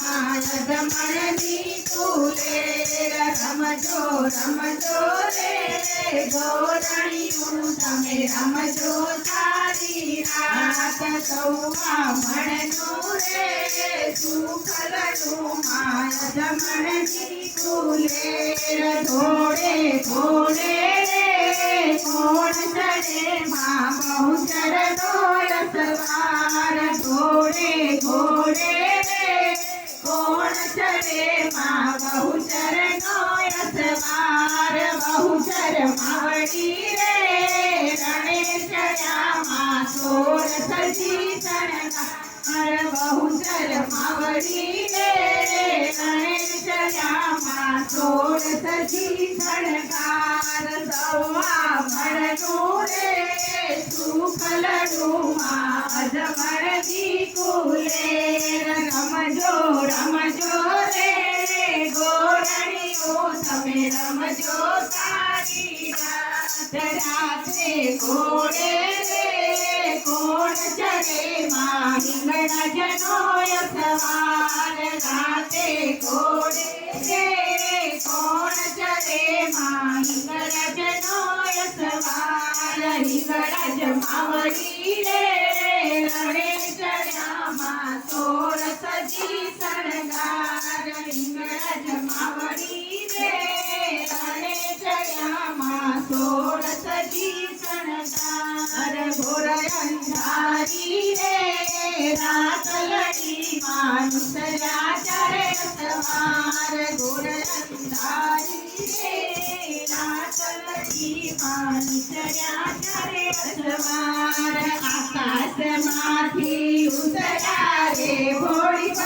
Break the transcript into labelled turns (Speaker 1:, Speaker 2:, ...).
Speaker 1: રમણની તુલે રમજો રમજો રે ગોરણિયું તમે રમજો સારી રાત સૌવા મણનું રે સુખલનું માય રમણની તુલે ઘોડે ઘોડે રે કોણમાં બહુ ચરનો સવાર ધોળે ચડે માં બહુ ચરનો સવાર બહુ ચર માવડી રે. રણે ચડ્યા માં સોર સજી શણગાર બહુ ચર માવડી રે. રણે ચડ્યા માં સોર સજી શણગાર સવા ભણનું રે. સુખલનું માં અજમણજી કુલે રમજો રમજો રાત્રે ઘોડે રે કોણ ચડે માં હિંગણા જનોય સવાર રાતે ઘોડે રે કોણ ચડે માં હિંગણા જનોય સવાર હિંગણા જમાવડી રે રણે ચડ્યા માં સોળ સજી સોર સજી શણગાર ઘોર અંધારી રે રાત લડી માનુસરા ચરે સવાર ઘોર અંધારી રે રાત લડી માનુસરા ચરે સવાર આકાશમાંથી ઉતર્યા રે ભોળી